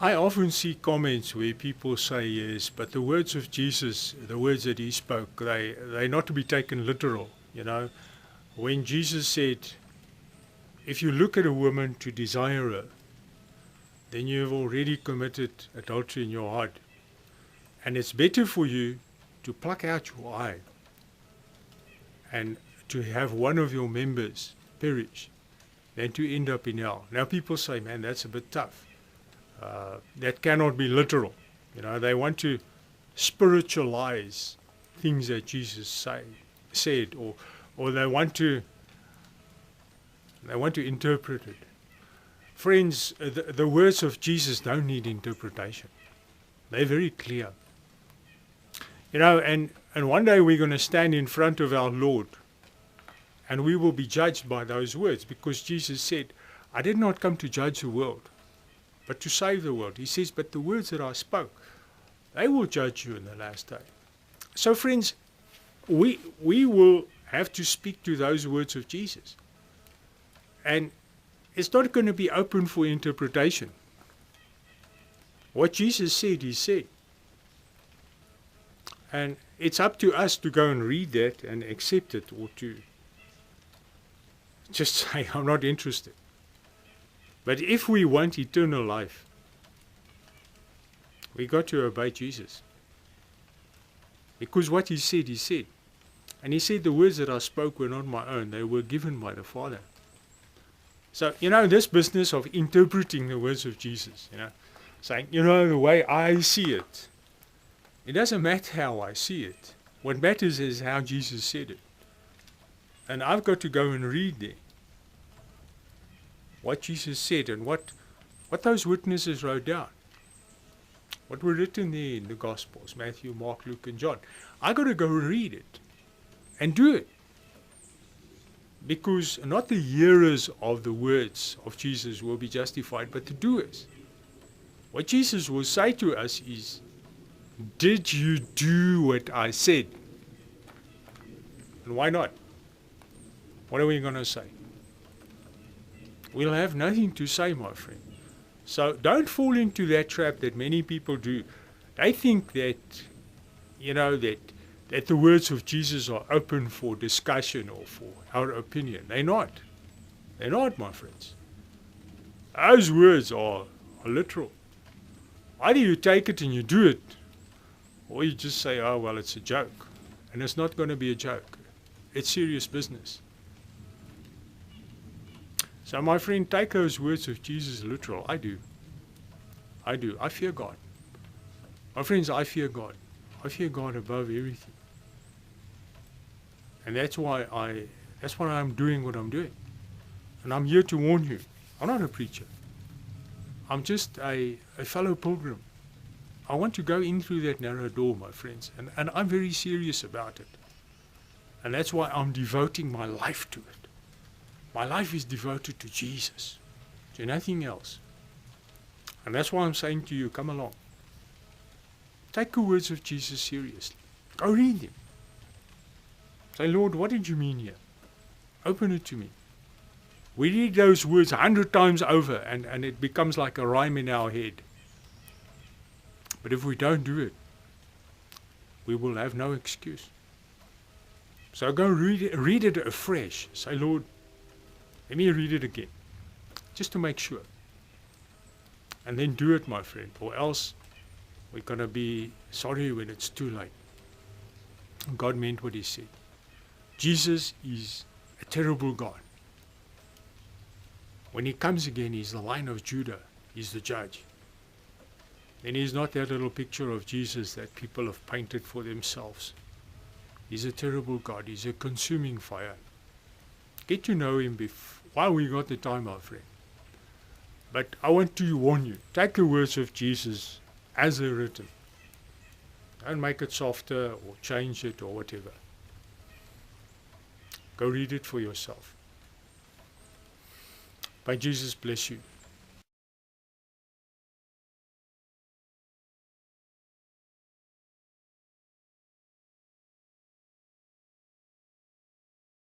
I often see comments where people say, yes, but the words of Jesus, the words that he spoke, they, they're not to be taken literal. You know, when Jesus said, if you look at a woman to desire her, then you have already committed adultery in your heart. And it's better for you to pluck out your eye and to have one of your members perish than to end up in hell. Now people say, man, that's a bit tough. Uh, that cannot be literal. You know, they want to spiritualize things that Jesus say, said, or or they want to they want to interpret it. Friends, uh, the, the words of Jesus don't need interpretation. They're very clear. You know, and, and one day we're going to stand in front of our Lord and we will be judged by those words because Jesus said, I did not come to judge the world, but to save the world. He says, But the words that I spoke, they will judge you in the last day. So, friends, we, we will have to speak to those words of Jesus. And it's not going to be open for interpretation. What Jesus said, he said. And it's up to us to go and read that and accept it or to just say, I'm not interested. But if we want eternal life, we got to obey Jesus. Because what he said, he said. And he said, The words that I spoke were not my own, they were given by the Father. So, you know, this business of interpreting the words of Jesus, you know, saying, you know, the way I see it, it doesn't matter how I see it. What matters is how Jesus said it. And I've got to go and read there what Jesus said and what, what those witnesses wrote down. What were written there in the Gospels Matthew, Mark, Luke, and John. I've got to go read it and do it. Because not the hearers of the words of Jesus will be justified, but the doers. What Jesus will say to us is, Did you do what I said? And why not? What are we going to say? We'll have nothing to say, my friend. So don't fall into that trap that many people do. They think that, you know, that that the words of Jesus are open for discussion or for our opinion. They're not. They're not, my friends. Those words are, are literal. Either you take it and you do it, or you just say, oh, well, it's a joke. And it's not going to be a joke. It's serious business. So, my friend, take those words of Jesus literal. I do. I do. I fear God. My friends, I fear God. I fear God above everything. And that's why I that's why I'm doing what I'm doing. And I'm here to warn you. I'm not a preacher. I'm just a, a fellow pilgrim. I want to go in through that narrow door, my friends, and, and I'm very serious about it. And that's why I'm devoting my life to it. My life is devoted to Jesus, to nothing else. And that's why I'm saying to you, come along. Take the words of Jesus seriously. Go read them. Say, Lord, what did you mean here? Open it to me. We read those words a hundred times over and, and it becomes like a rhyme in our head. But if we don't do it, we will have no excuse. So go read it, read it afresh. Say, Lord, let me read it again, just to make sure. And then do it, my friend, or else we're going to be sorry when it's too late. God meant what He said. Jesus is a terrible God. When He comes again, He's the Lion of Judah, He's the judge. And He's not that little picture of Jesus that people have painted for themselves. He's a terrible God, He's a consuming fire. Get to know Him before while we got the time, my friend. But I want to warn you take the words of Jesus as they're written. Don't make it softer or change it or whatever. Go read it for yourself. May Jesus bless you.